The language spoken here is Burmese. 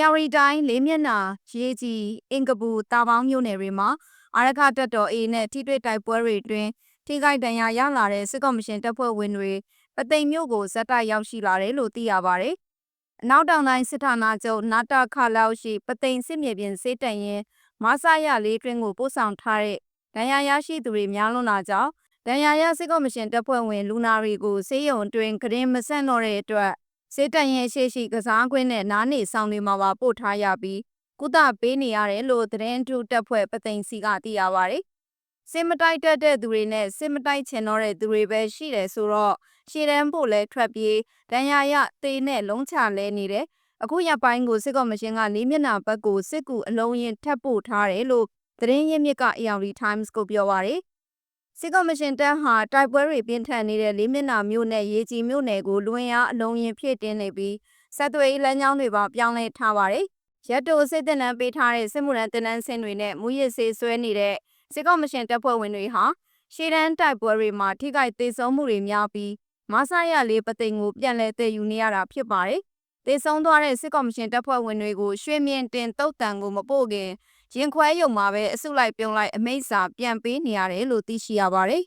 ယာဝတီတိုင်းလေးမျက်နှာရေကြီးအင်ကပူတာပေါင်းမြို့နယ်တွေမှာအာရခတပ်တော် A နဲ့ထိတွေ့တိုက်ပွဲတွေအတွင်းထိခိုက်ဒဏ်ရာရလာတဲ့စစ်ကော်မရှင်တပ်ဖွဲ့ဝင်တွေပသိမ်မြို့ကိုဇက်တိုက်ရောက်ရှိလာတယ်လို့သိရပါတယ်။အနောက်တောင်တိုင်းစစ်ဌာနချုပ်နာတာခလောက်ရှိပသိမ်စစ်မြေပြင်စေးတန်ရင်မဆရလေးတွင်းကိုပို့ဆောင်ထားတဲ့ဒဏ်ရာရရှိသူတွေများလွန်းလာကြောင်းဒဏ်ရာရစစ်ကော်မရှင်တပ်ဖွဲ့ဝင်လူနာတွေကိုစေးရုံအတွင်းကရင်မဆန့်တော့တဲ့အတွက် စေတန်ရင်ရှိရှိကစားကွင်းနဲ့နားနေဆောင်တွေမှာပါပို့ထားရပြီးကုသပေးနေရတယ်လို့သတင်းထူတပ်ဖွဲ့ပသိမ်စီကသိရပါတယ်။စစ်မတိုက်တက်တဲ့သူတွေနဲ့စစ်မတိုက်ချင်တော့တဲ့သူတွေပဲရှိတယ်ဆိုတော့ရှည်တန်းဖို့လဲထွက်ပြေးဒဏ်ရာရသေနဲ့လုံးချလဲနေတယ်။အခုရက်ပိုင်းကိုစစ်ကော်မရှင်ကလေးမျက်နှာဘက်ကိုစစ်ကူအလုံးရင်ထပ်ပို့ထားတယ်လို့သတင်းရင်းမြစ်က ARD Times ကိုပြောပါရယ် စစ်ကော်မရှင်တပ်ဟာတိုက်ပွဲတွေပြင်းထန်နေတဲ့လေးမျက်နှာမြို့နယ်ရေကြီးမြို့နယ်ကိုလွင်ရအလုံးရင်ဖြည့်တင်းနေပြီးဆက်သွယ်ရေးလမ်းကြောင်းတွေပါပြောင်းလဲထားပါတယ်။ရက်တိုစစ်တပ်နန်းပေးထားတဲ့စစ်မှုရန်တပ်နန်းစင်တွေနဲ့မူရစ်စေးဆွဲနေတဲ့စစ်ကော်မရှင်တပ်ဖွဲ့ဝင်တွေဟာရှေ့တန်းတိုက်ပွဲတွေမှာထိခိုက်သေးဆုံးမှုတွေများပြီးမဆရလေးပသိမ်ကိုပြန်လည်တည်ယူနေရတာဖြစ်ပါတယ်။သေဆုံးသွားတဲ့စစ်ကော်မရှင်တပ်ဖွဲ့ဝင်တွေကိုရွှေမြင့်တင်တုတ်တန်ကိုမပို့ခင် ရင်ခွဲယုံမှာပဲအစုလိုက်ပြုံလိုက်အမိတ်စာပြန်ပေးနေရတယ်လို့သိရှိရပါတယ်